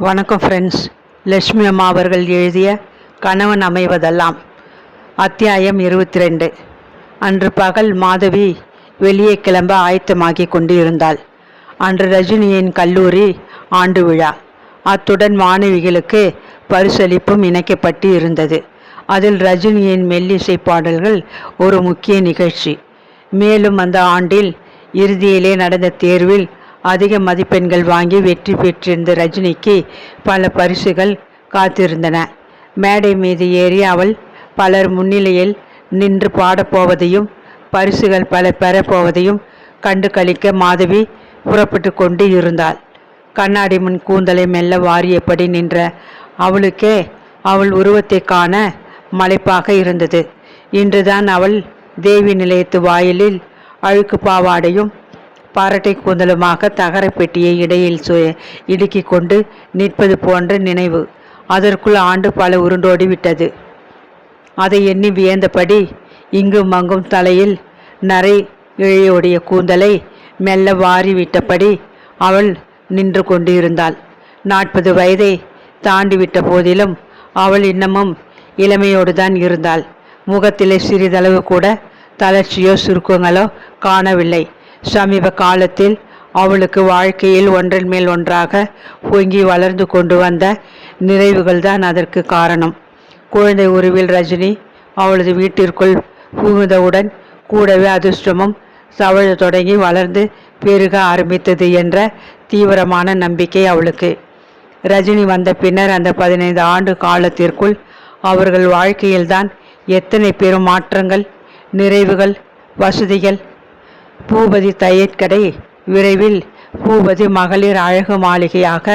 வணக்கம் ஃப்ரெண்ட்ஸ் லட்சுமி அம்மா அவர்கள் எழுதிய கணவன் அமைவதெல்லாம். அத்தியாயம் இருபத்தி ரெண்டு அன்று பகல் மாதவி வெளியே கிளம்ப ஆயத்தமாகி கொண்டு இருந்தாள் அன்று ரஜினியின் கல்லூரி ஆண்டு விழா. அத்துடன் மாணவிகளுக்கு பரிசளிப்பும் இணைக்கப்பட்டு இருந்தது. அதில் ரஜினியின் மெல்லிசை பாடல்கள் ஒரு முக்கிய நிகழ்ச்சி. மேலும் அந்த ஆண்டில் இறுதியிலே நடந்த தேர்வில் அதிக மதிப்பெண்கள் வாங்கி வெற்றி பெற்றிருந்த ரஜினிக்கு பல பரிசுகள் காத்திருந்தன. மேடை மீது ஏறி அவள் பலர் முன்னிலையில் நின்று பாடப்போவதையும் பரிசுகள் பல பெறப்போவதையும் கண்டு கழிக்க மாதவி புறப்பட்டு கொண்டு இருந்தாள். கண்ணாடி முன் கூந்தலை மெல்ல வாரியபடி நின்ற அவளுக்கே அவள் உருவத்தை காண மலைப்பாக இருந்தது. இன்றுதான் அவள் தேவி நிலையத்து வாயிலில் அழுக்கு பாவாடையும் பாரட்டை கூந்தலுமாக தகரப்பெட்டியை இடையில் சு இடுக்கி கொண்டு நிற்பது போன்ற நினைவு. அதற்குள் ஆண்டு பல உருண்டோடி விட்டது. அதை எண்ணி வியந்தபடி இங்கும் அங்கும் தலையில் நரை இழையோடைய கூந்தலை மெல்ல வாரி விட்டபடி அவள் நின்று கொண்டிருந்தாள். நாற்பது வயதை தாண்டிவிட்ட போதிலும் அவள் இன்னமும் இளமையோடு தான் இருந்தாள். முகத்திலே சிறிதளவு கூட தளர்ச்சியோ சுருக்கங்களோ காணவில்லை. சமீப காலத்தில் அவளுக்கு வாழ்க்கையில் ஒன்றன் மேல் ஒன்றாக பொங்கி வளர்ந்து கொண்டு வந்த நிறைவுகள் தான் அதற்கு காரணம். குழந்தை உருவில் ரஜினி அவளது வீட்டிற்குள் புகுந்தவுடன் கூடவே அதிர்ஷ்டமும் சவழ தொடங்கி வளர்ந்து பெருக ஆரம்பித்தது என்ற தீவிரமான நம்பிக்கை அவளுக்கு. ரஜினி வந்த பின்னர் அந்த பதினைந்து ஆண்டு காலத்திற்குள் அவர்கள் வாழ்க்கையில்தான் எத்தனை பெரும் மாற்றங்கள் நிறைவுகள் வசதிகள் பூபதி தையற்கடை விரைவில் பூபதி மகளிர் அழகு மாளிகையாக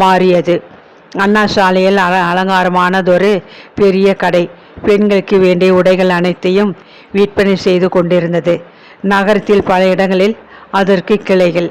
மாறியது. அண்ணா சாலையில் அல அலங்காரமானதொரு பெரிய கடை. பெண்களுக்கு வேண்டிய உடைகள் அனைத்தையும் விற்பனை செய்து கொண்டிருந்தது. நகரத்தில் பல இடங்களில் அதற்கு கிளைகள்.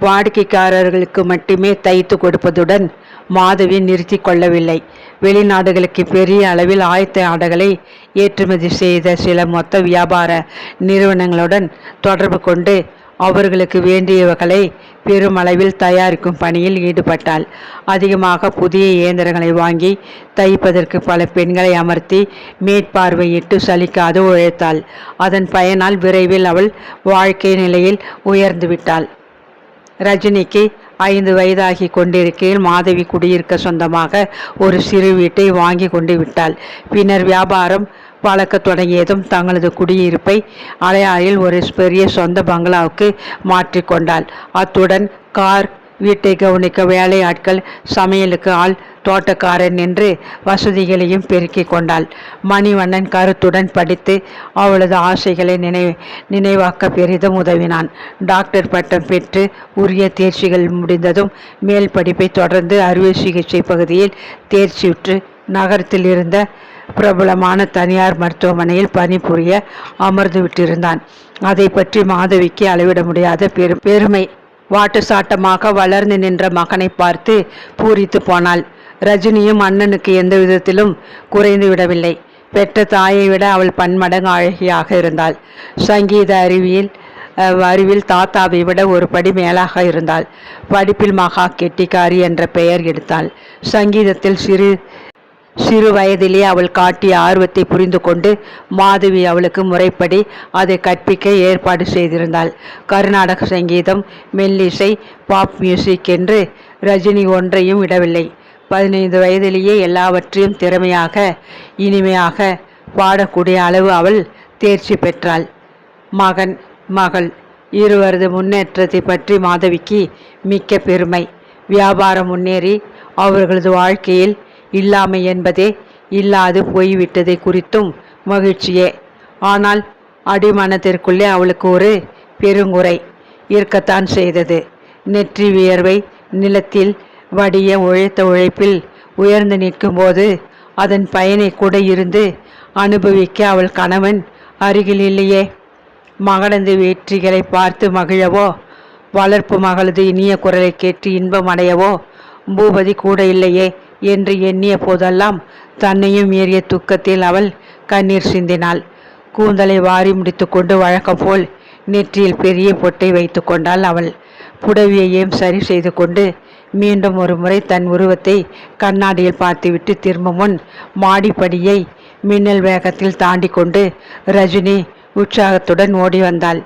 வாடிக்கைக்காரர்களுக்கு மட்டுமே தைத்து கொடுப்பதுடன் மாதவி நிறுத்தி கொள்ளவில்லை. வெளிநாடுகளுக்கு பெரிய அளவில் ஆயத்த ஆடைகளை ஏற்றுமதி செய்த சில மொத்த வியாபார நிறுவனங்களுடன் தொடர்பு கொண்டு அவர்களுக்கு வேண்டியவர்களை பெருமளவில் தயாரிக்கும் பணியில் ஈடுபட்டாள். அதிகமாக புதிய இயந்திரங்களை வாங்கி தைப்பதற்கு பல பெண்களை அமர்த்தி மேற்பார்வையிட்டு சலிக்காது உழைத்தாள். அதன் பயனால் விரைவில் அவள் வாழ்க்கை நிலையில் உயர்ந்துவிட்டாள் ரஜினிக்கு ஐந்து வயதாகி கொண்டிருக்கையில் மாதவி குடியிருக்க சொந்தமாக ஒரு சிறு வீட்டை வாங்கி கொண்டு விட்டாள். பின்னர் வியாபாரம் வளர்க்க தொடங்கியதும் தங்களது குடியிருப்பை அலையாறில் ஒரு பெரிய சொந்த பங்களாவுக்கு மாற்றிக்கொண்டாள் அத்துடன் கார் வீட்டை கவனிக்க வேலையாட்கள் சமையலுக்கு ஆள் தோட்டக்காரன் என்று வசதிகளையும் பெருக்கிக் கொண்டாள். மணிவண்ணன் கருத்துடன் படித்து அவளது ஆசைகளை நினை நினைவாக்க பெரிதும் உதவினான். டாக்டர் பட்டம் பெற்று உரிய தேர்ச்சிகள் முடிந்ததும் மேல் படிப்பை தொடர்ந்து அறுவை சிகிச்சை பகுதியில் தேர்ச்சியுற்று நகரத்தில் இருந்த பிரபலமான தனியார் மருத்துவமனையில் பணிபுரிய அமர்ந்து விட்டிருந்தான் அதை பற்றி மாதவிக்கு அளவிட முடியாத பெரு பெருமை. வாட்டு சாட்டமாக வளர்ந்து நின்ற மகனை பார்த்து பூரித்து போனாள். ரஜினியும் அண்ணனுக்கு எந்த விதத்திலும் குறைந்து விடவில்லை. பெற்ற தாயை விட அவள் பன்மடங்கு அழகியாக இருந்தாள். சங்கீத அறிவியல் அறிவில் தாத்தாவை விட ஒரு படி மேலாக இருந்தாள். படிப்பில் மகா கெட்டிக்காரி என்ற பெயர் எடுத்தாள். சங்கீதத்தில் சிறு சிறு வயதிலே அவள் காட்டிய ஆர்வத்தை புரிந்து கொண்டு மாதவி அவளுக்கு முறைப்படி அதை கற்பிக்க ஏற்பாடு செய்திருந்தாள். கர்நாடக சங்கீதம் மெல்லிசை பாப் மியூசிக் என்று ரஜினி ஒன்றையும் விடவில்லை. பதினைந்து வயதிலேயே எல்லாவற்றையும் திறமையாக இனிமையாக பாடக்கூடிய அளவு அவள் தேர்ச்சி பெற்றாள். மகன் மகள் இருவரது முன்னேற்றத்தை பற்றி மாதவிக்கு மிக்க பெருமை. வியாபாரம் முன்னேறி அவர்களது வாழ்க்கையில் இல்லாமை என்பதே இல்லாது போய்விட்டதை குறித்தும் மகிழ்ச்சியே. ஆனால் அடிமனத்திற்குள்ளே அவளுக்கு ஒரு பெருங்குறை இருக்கத்தான் செய்தது. நெற்றி வியர்வை நிலத்தில் வடிய உழைத்த உழைப்பில் உயர்ந்து நிற்கும்போது அதன் பயனை கூட இருந்து அனுபவிக்க அவள் கணவன் அருகில் இல்லையே. மகளது வெற்றிகளை பார்த்து மகிழவோ வளர்ப்பு மகளது இனிய குரலை கேட்டு இன்பம் அடையவோ பூபதி கூட இல்லையே. என்று எண்ணிய போதெல்லாம் தன்னையும் மீறிய துக்கத்தில் அவள் கண்ணீர் சிந்தினாள். கூந்தலை வாரி முடித்துக்கொண்டு வழக்கம் போல் நெற்றியில் பெரிய பொட்டை வைத்து கொண்டாள் அவள். புடவியையும் சரி செய்து கொண்டு மீண்டும் ஒரு முறை தன் உருவத்தை கண்ணாடியில் பார்த்துவிட்டு திரும்ப முன் மாடிப்படியை மின்னல் வேகத்தில் தாண்டி கொண்டு ரஜினி உற்சாகத்துடன் ஓடி வந்தாள்.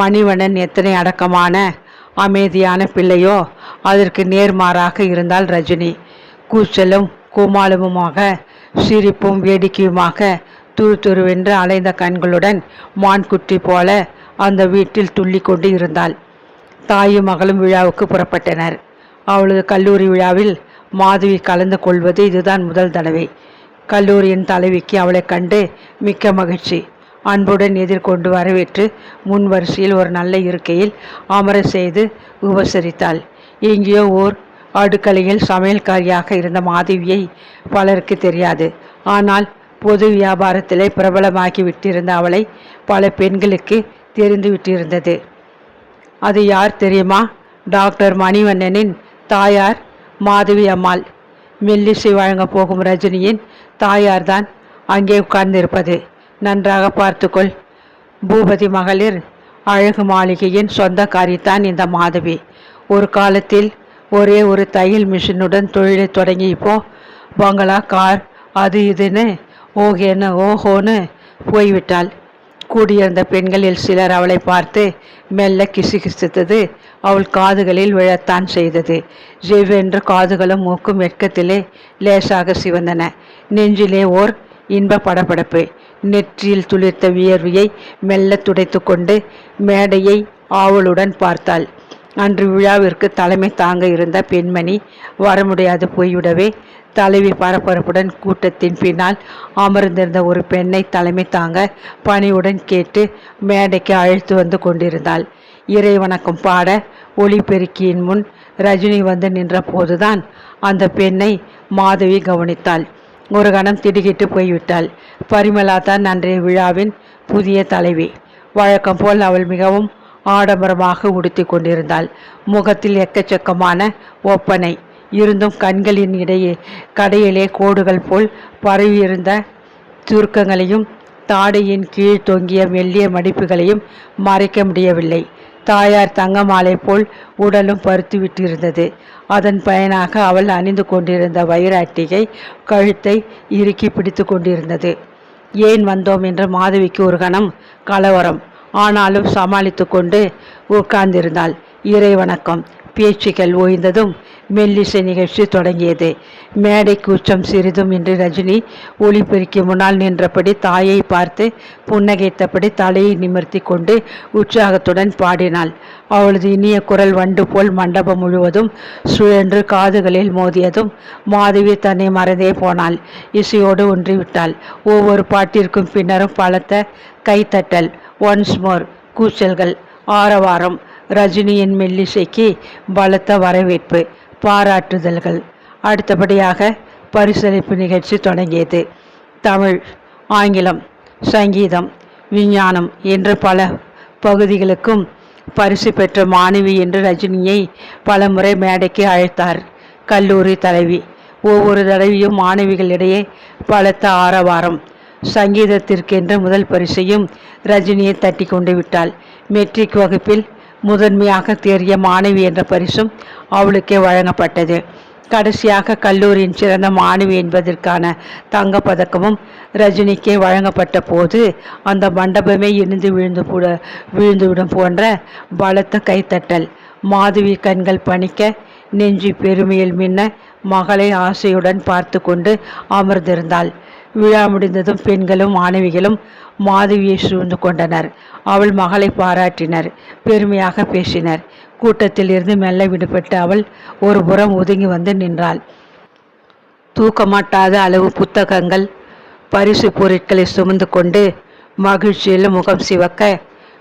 மணிவண்ணன் எத்தனை அடக்கமான அமைதியான பிள்ளையோ அதற்கு நேர்மாறாக இருந்தால் ரஜினி. கூச்சலும் கூமாளமுமாக சிரிப்பும் வேடிக்கையுமாக துரு துருவென்று அலைந்த கண்களுடன் மான்குட்டி போல அந்த வீட்டில் துள்ளி கொண்டு இருந்தாள். தாயும் மகளும் விழாவுக்கு புறப்பட்டனர். அவளது கல்லூரி விழாவில் மாதவி கலந்து கொள்வது இதுதான் முதல் தடவை. கல்லூரியின் தலைவிக்கு அவளை கண்டு மிக்க மகிழ்ச்சி. அன்புடன் எதிர்கொண்டு வரவேற்று முன் வரிசையில் ஒரு நல்ல இருக்கையில் அமர செய்து உபசரித்தாள். எங்கேயோ ஓர் அடுக்கலையில் சமையல்காரியாக இருந்த மாதவியை பலருக்கு தெரியாது. ஆனால் பொது வியாபாரத்திலே பிரபலமாகி விட்டிருந்த அவளை பல பெண்களுக்கு தெரிந்து விட்டிருந்தது. அது யார் தெரியுமா? டாக்டர் மணிவண்ணனின் தாயார் மாதவி அம்மாள். மெல்லிசை வழங்கப் போகும் ரஜினியின் தாயார்தான் அங்கே உட்கார்ந்திருப்பது. நன்றாக பார்த்துக்கொள். பூபதி மகளிர் அழகு மாளிகையின் சொந்தக்காரித்தான் இந்த மாதவி. ஒரு காலத்தில் ஒரே ஒரு தையல் மிஷினுடன் தொழிலை தொடங்கி இப்போ பங்களா கார் அது இதுன்னு ஓகேன்னு ஓஹோன்னு போய்விட்டாள். கூடியிருந்த பெண்களில் சிலர் அவளை பார்த்து மெல்ல கிசுகிசுத்தது அவள் காதுகளில் விழத்தான் செய்தது. ஜெவ்வென்று காதுகளும் மூக்கும் வெட்கத்திலே லேசாக சிவந்தன. நெஞ்சிலே ஓர் இன்ப படபடப்பு. நெற்றியில் துளிர்த்த வியர்வியை மெல்ல துடைத்து கொண்டு மேடையை ஆவலுடன் பார்த்தாள். அன்று விழாவிற்கு தலைமை தாங்க இருந்த பெண்மணி வர முடியாது போய்விடவே. தலைவி பரபரப்புடன் கூட்டத்தின் பின்னால் அமர்ந்திருந்த ஒரு பெண்ணை தலைமை தாங்க பணியுடன் கேட்டு மேடைக்கு அழைத்து வந்து கொண்டிருந்தாள். இறை வணக்கம் பாட ஒளிபெருக்கியின் முன் ரஜினி வந்து நின்ற போதுதான் அந்த பெண்ணை மாதவி கவனித்தாள். ஒரு கணம் திடுக்கிட்டு போய்விட்டாள். பரிமலா தான் அன்றைய விழாவின் புதிய தலைவி. வழக்கம் போல் அவள் மிகவும் ஆடம்பரமாக உடுத்தி கொண்டிருந்தாள். முகத்தில் எக்கச்சக்கமான ஒப்பனை. இருந்தும் கண்களின் இடையே கடையிலே கோடுகள் போல் பரவியிருந்த சுருக்கங்களையும் தாடையின் கீழ் தொங்கிய மெல்லிய மடிப்புகளையும் மறைக்க முடியவில்லை. தாயார் தங்கமாலை போல் உடலும் பருத்து விட்டிருந்தது அதன் பயனாக அவள் அணிந்து கொண்டிருந்த வைராட்டிகை கழுத்தை இறுக்கி பிடித்து கொண்டிருந்தது. ஏன் வந்தோம்? என்று மாதவிக்கு ஒரு கணம் கலவரம். ஆனாலும் சமாளித்து கொண்டு உட்கார்ந்திருந்தாள். இறை வணக்கம் பேச்சுகள் ஓய்ந்ததும் மெல்லிசை நிகழ்ச்சி தொடங்கியது. மேடை கூச்சம் சிறிதும் இன்று ரஜினி ஒளிபெருக்கி முன்னால் நின்றபடி தாயை பார்த்து புன்னகைத்தபடி தலையை நிமிர்த்தி கொண்டு உற்சாகத்துடன் பாடினாள். அவளது இனிய குரல் வண்டு போல் மண்டபம் முழுவதும் சுழன்று காதுகளில் மோதியதும் மாதவி தன்னை மறந்தே போனாள். இசையோடு ஒன்றிவிட்டாள். ஒவ்வொரு பாட்டிற்கும் பின்னரும் பலத்த கைத்தட்டல். ஒன்ஸ் மோர் கூச்சல்கள். ஆரவாரம். ரஜினியின் மெல்லிசைக்கு பலத்த வரவேற்பு பாராட்டுதல்கள். அடுத்தபடியாக பரிசளிப்பு நிகழ்ச்சி தொடங்கியது. தமிழ் ஆங்கிலம் சங்கீதம் விஞ்ஞானம் என்று பல பகுதிகளுக்கும் பரிசு பெற்ற மாணவி என்று ரஜினியை பலமுறை மேடைக்கு அழைத்தார். கல்லூரி தலைவி. ஒவ்வொரு தடவையும் மாணவிகளிடையே பலத்த ஆரவாரம். சங்கீதத்திற்கென்ற முதல் பரிசையும் ரஜினியை தட்டி கொண்டு விட்டாள். மெட்ரிக் வகுப்பில் முதன்மையாக தேறிய மாணவி என்ற பரிசும் அவளுக்கே வழங்கப்பட்டது. கடைசியாக கல்லூரியின் சிறந்த மாணவி என்பதற்கான தங்கப்பதக்கமும் ரஜினிக்கே வழங்கப்பட்ட போது அந்த மண்டபமே இருந்து விழுந்து கூட விழுந்துவிடும் போன்ற பலத்த கைத்தட்டல். மாதவி கண்கள் பணிக்க நெஞ்சி பெருமையில் மின்ன மகளை ஆசையுடன் பார்த்து கொண்டு அமர்ந்திருந்தாள். விழா முடிந்ததும் பெண்களும் மாணவிகளும் மாதவியை சூழ்ந்து கொண்டனர். அவள் மகளை பாராட்டினர் பெருமையாக பேசினர். கூட்டத்தில் இருந்து மெல்ல விடுபட்டு அவள் ஒரு புறம் ஒதுங்கி வந்து நின்றாள். தூக்கமாட்டாத அளவு புத்தகங்கள் பரிசு பொருட்களை சுமந்து கொண்டு மகிழ்ச்சியில் முகம் சிவக்க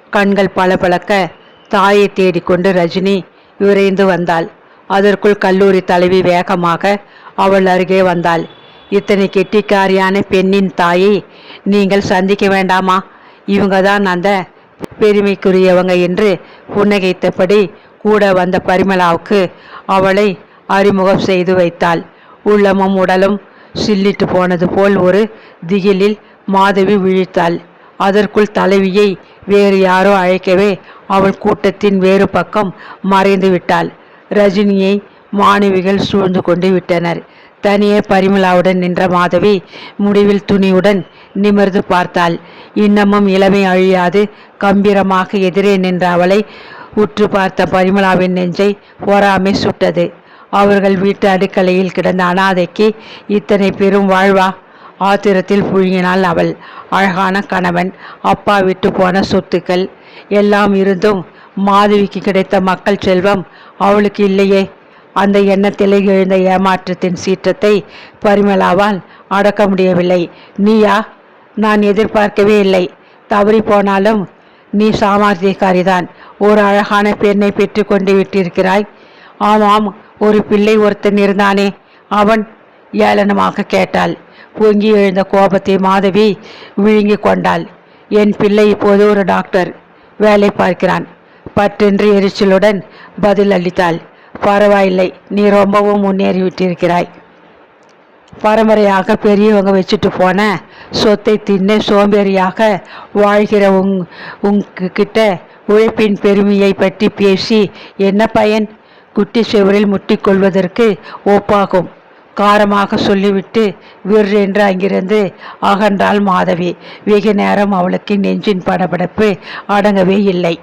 கண்கள் பளபளக்க தாயை தேடிக்கொண்டு ரஜினி விரைந்து வந்தாள். அதற்குள் கல்லூரி தலைவி வேகமாக அவள் அருகே வந்தாள். இத்தனை கெட்டிக்காரியான பெண்ணின் தாயை நீங்கள் சந்திக்க வேண்டாமா? இவங்க தான் அந்த பெருமைக்குரியவங்க என்று புன்னகைத்தபடி கூட வந்த பரிமளாவுக்கு அவளை அறிமுகம் செய்து வைத்தாள். உள்ளமும் உடலும் சில்லிட்டு போனது போல் ஒரு திகிலில் மாதவி விழித்தாள். அதற்குள் தலைவியை வேறு யாரோ அழைக்கவே அவள் கூட்டத்தின் வேறு பக்கம் மறைந்து விட்டாள். ரஜினியை மாணவிகள் சூழ்ந்து கொண்டு விட்டனர். தனியே பரிமளாவுடன் நின்ற மாதவி முடிவில் துணியுடன் நிமிர்ந்து பார்த்தாள். இன்னமும் இளமை அழியாது. கம்பீரமாக எதிரே நின்ற அவளை உற்று பார்த்த பரிமளாவின் நெஞ்சை பொறாமை சுட்டது. அவர்கள் வீட்டு அடுக்கலையில் கிடந்த அனாதைக்கு இத்தனை பெரும் வாழ்வா? ஆத்திரத்தில் புழுங்கினாள் அவள். அழகான கணவன் அப்பா விட்டு போன சொத்துக்கள் எல்லாம் இருந்தும் மாதவிக்கு கிடைத்த மக்கள் செல்வம் அவளுக்கு இல்லையே. அந்த எண்ணத்திலே எழுந்த ஏமாற்றத்தின் சீற்றத்தை பரிமளாவால் அடக்க முடியவில்லை. நீயா? நான் எதிர்பார்க்கவே இல்லை. தவறி போனாலும் நீ சாமர்த்தியக்காரிதான். ஒரு அழகான பெண்ணை பெற்று கொண்டு விட்டிருக்கிறாய். ஆமாம் ஒரு பிள்ளை ஒருத்தன் இருந்தானே. அவன் ஏளனமாக கேட்டாள். பொங்கி எழுந்த கோபத்தை மாதவி விழுங்கி கொண்டாள். என் பிள்ளை இப்போது ஒரு டாக்டர். வேலை பார்க்கிறான். பற்றென்று எரிச்சலுடன் பதில் அளித்தாள். பரவாயில்லை. நீ ரொம்பவும் முன்னேறி விட்டிருக்கிறாய் பரம்பரையாக பெரியவங்க வச்சுட்டு போன சொத்தை தின்னு சோம்பேறியாக வாழ்கிற உங் உங்ககிட்ட உழைப்பின் பெருமையை பற்றி பேசி என்ன பயன்? குட்டி செவரில் முட்டிக்கொள்வதற்கு ஒப்பாகும். காரமாக சொல்லிவிட்டு விற்றென்று அங்கிருந்து அகன்றாள் மாதவி. வெகு நேரம் அவளுக்கு நெஞ்சின் படபடப்பு அடங்கவே இல்லை.